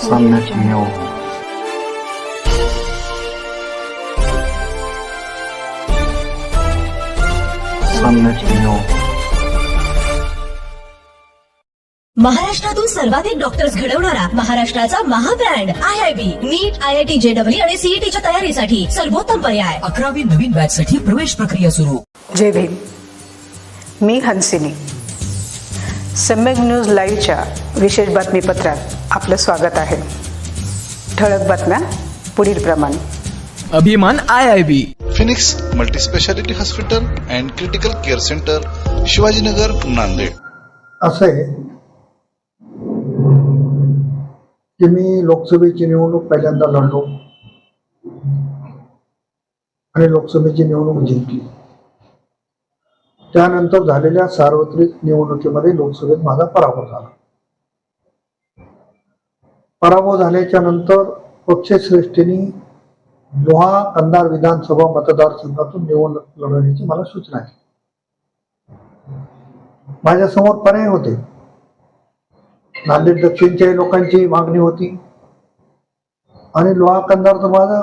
सामन्याची मेव महाराष्ट्रातून सर्वाधिक डॉक्टर्स घडवणारा महाराष्ट्राचा महाब्रँड I I B NEET I I T JW आणि सीईटीच्या तयारीसाठी सर्वोत्तम पर्याय. अकरावी नवीन बॅच साठी प्रवेश प्रक्रिया सुरू. जय भीम. मी हंसिनी. सम्यक न्यूज लाईव्हच्या विशेष बातमीपत्रात. आपलं स्वागत आहे. ठळक बातम्या पुढील प्रमाणे. अभिमान I I B. Phoenix multispeciality hospital and critical care centre Shivajinagar Nanded. असं आहे की मी लोकसभेची निवडणूक पहिल्यांदा लढलो आणि लोकसभेची निवडणूक जिंकली. त्यानंतर झालेल्या सार्वत्रिक निवडणुकीमध्ये लोकसभेत माझा पराभव झाला. पराभव झाल्याच्यानंतर पक्षश्रेष्ठींनी लोहा कंधार विधानसभा मतदारसंघातून निवडणूक लढवण्याची मला सूचना केली. माझ्यासमोर पर्याय होते. नांदेड दक्षिणच्याही लोकांची मागणी होती. आणि लोहा कंधार तर माझा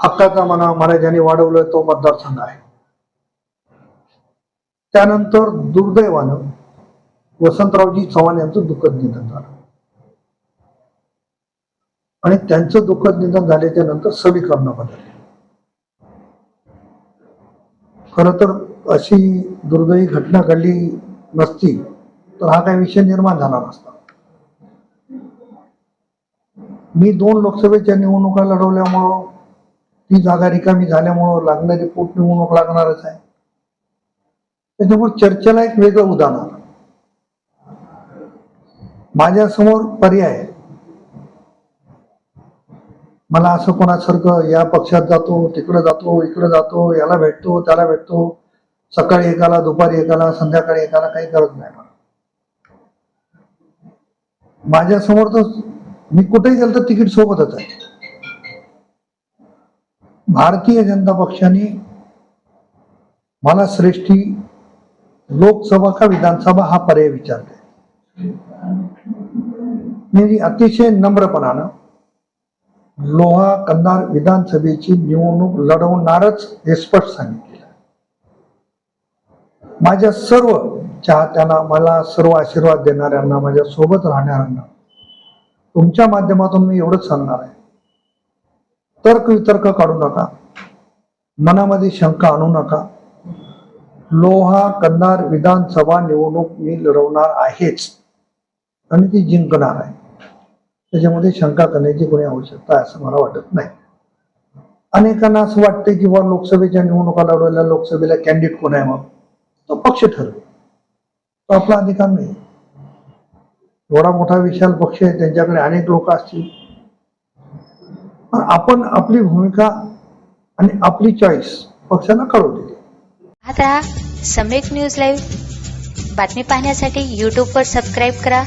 हक्काचा मना मला ज्याने वाढवलं तो मतदारसंघ आहे. त्यानंतर दुर्दैवानं वसंतरावजी चव्हाण यांचं दुःखद निधन झालं. आणि त्यांचं दुःखद निधन झाल्याच्यानंतर समीकरणं बदलली खर तर अशी दुर्दैवी घटना घडली नसती तर हा काही विषय निर्माण झाला नसता. मी दोन लोकसभेच्या निवडणुका लढवल्यामुळं ती जागा रिकामी झाल्यामुळं लागणारी पोटनिवडणूक लागणारच आहे. त्याच्यामुळे चर्चेला एक वेगळं उदाहरण माझ्यासमोर पर्याय आहे. मला असं कोणासारखं या पक्षात जातो तिकडं जातो इकडं जातो याला भेटतो त्याला भेटतो सकाळी एकाला दुपारी एकाला संध्याकाळी एकाला काही गरज नाही मला. माझ्यासमोर तर मी कुठेही गेलो तर तिकीट सोबतच आहे. भारतीय जनता पक्षाने मला श्रेष्ठी लोकसभा का विधानसभा हा पर्याय विचारते मी अतिशय नम्रपणानं लोहा कंधार विधानसभेची निवडणूक लढवणारच हे स्पष्ट सांगितलेलं माझ्या सर्व चाहत्यांना मला सर्व आशीर्वाद देणाऱ्यांना माझ्या सोबत राहणाऱ्यांना तुमच्या माध्यमातून मी एवढंच सांगणार आहे. तर्क वितर्क काढू नका. मनामध्ये शंका आणू नका. लोहा कंधार विधानसभा निवडणूक मी लढवणार आहेच. आणि ती जिंकणार आहे. त्याच्यामध्ये शंका करण्याची कोणी आवश्यकता आहे असं मला वाटत नाही. अनेकांना असं वाटतं की बा लोकसभेच्या निवडणुका लढवल्या लोकसभेला कॅन्डिडेट कोण आहे मग? तो पक्ष ठरवेल तो आपला अधिकार नाही. एवढा मोठा विशाल पक्ष आहे त्यांच्याकडे अनेक लोक असतील. पण आपण आपली भूमिका आणि आपली चॉईस पक्षाला कळवलेली आता सम्यक न्यूज लाईव्ह बातमी पाहण्यासाठी यूट्यूबवर सबस्क्राईब करा.